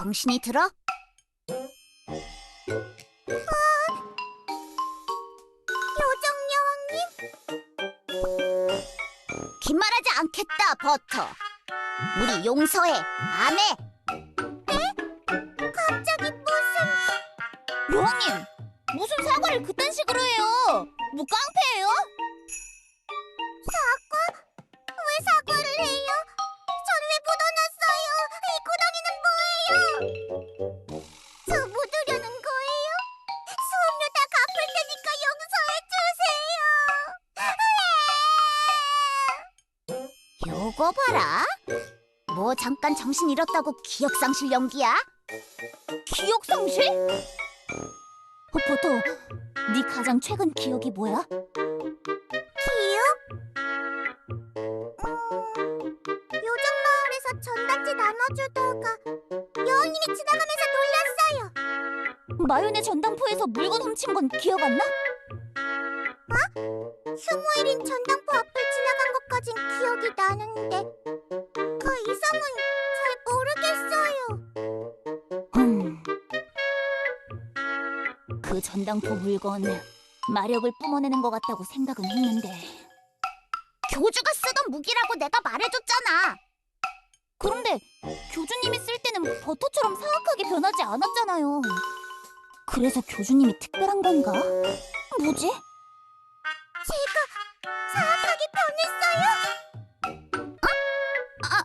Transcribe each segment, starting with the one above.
정신이 들어? 요정 여왕님? 긴 말하지 않겠다, 버터. 우리 용서해, 안 해. 네? 갑자기 무슨... 여왕님, 무슨 사과를 그딴 식으로 해요? 뭐 깡패예요? 사과? 왜 사과를 해요? 저 묻으려는 거예요? 수업료 다 갚을 테니까 용서해 주세요. 요거 봐라. 뭐 잠깐 정신 잃었다고 기억상실 연기야? 기억상실? 어, 보터, 네 가장 최근 기억이 뭐야? 기억? 음, 요정 마을에서 전단지 나눠주다가 지나가면서 놀랐어요. 마요네 전당포에서 물건 훔친 건 기억 안 나? 어? 스무일인 전당포 앞을 지나간 것까진 기억이 나는데 그 이상은 잘 모르겠어요. 음. 그 전당포 물건 마력을 뿜어내는 것 같다고 생각은 했는데 교주가 쓰던 무기라고 내가 말해줬잖아. 그런데 교주님이 쓸 때는 버터처럼 사악하게 변하지 않았잖아요. 그래서 교주님이 특별한 건가? 뭐지? 제가 사악하게 변했어요? 어? 아,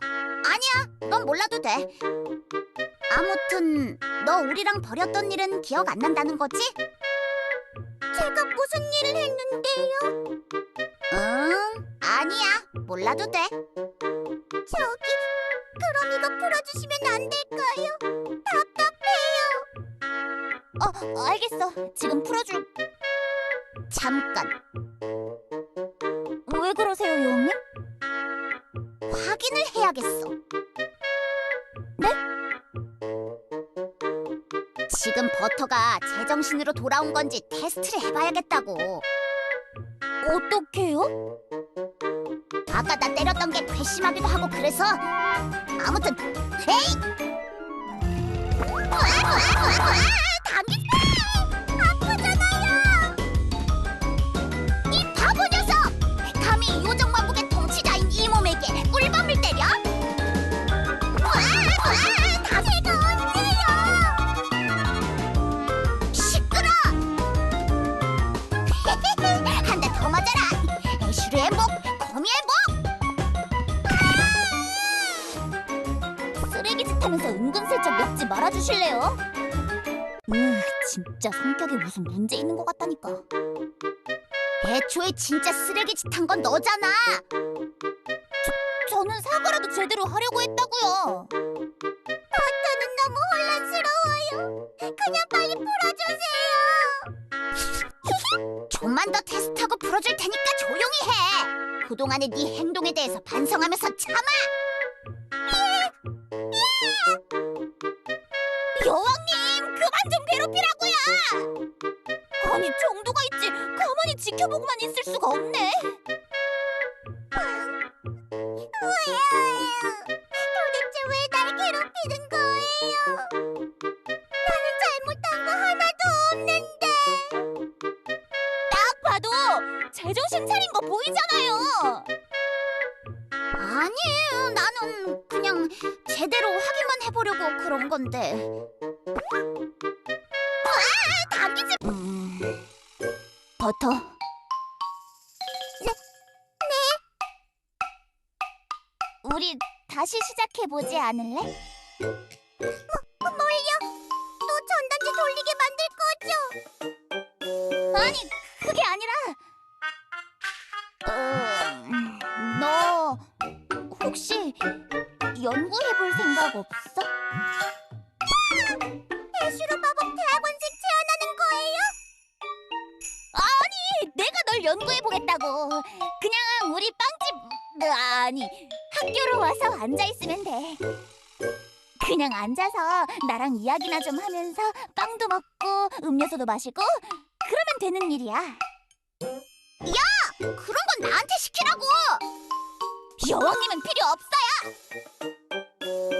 아니야. 넌 몰라도 돼. 아무튼 너 우리랑 벌였던 일은 기억 안 난다는 거지? 제가 무슨 일을 했는데요? 응, 아니야. 몰라도 돼. 저기, 그럼 이거 풀어주시면 안 될까요? 답답해요. 어, 알겠어. 지금 풀어줄. 잠깐. 왜 그러세요, 여왕님? 확인을 해야겠어. 네? 지금 버터가 제정신으로 돌아온 건지 테스트를 해봐야겠다고. 어떻게요? 아까 나 때렸던 게 괘씸하기도 하고 그래서 아무튼 에이! 하면서 은근슬쩍 엮지 말아주실래요? 으, 진짜 성격에 무슨 문제 있는 것 같다니까. 애초에 진짜 쓰레기 짓 한 건 너잖아. 저, 저는 사과라도 제대로 하려고 했다고요. 버터는 너무 혼란스러워요. 그냥 빨리 풀어주세요. 좀만 더 테스트하고 풀어줄 테니까 조용히 해. 그동안의 네 행동에 대해서 반성하면서 참아. 여왕님, 그만 좀 괴롭히라고요. 아니 정도가 있지. 가만히 지켜보고만 있을 수가 없네. 도대체 왜 날 괴롭히는 거예요? 나는 잘못한 거 하나도 없는데. 딱 봐도 제정신 차린 거 보이잖아요. 아니에요 나는 그냥 제대로 확인만 해보려고 그런 건데 아, 감기지 음, 버터. 네, 네. 우리 다시 시작해 보지 않을래? 뭐, 뭘요? 또 전단지 돌리게 만들 거죠? 아니, 그게 아니라. 음, 너 혹시 연구해 볼 생각 없어? 애쉬로 마법 대학원생 제안하는 거예요? 아니, 내가 널 연구해 보겠다고. 그냥 우리 빵집 어, 아니 학교로 와서 앉아 있으면 돼. 그냥 앉아서 나랑 이야기나 좀 하면서 빵도 먹고 음료수도 마시고 그러면 되는 일이야. 야, 그런 건 나한테 시키라고. 여왕님은 필요 없어요!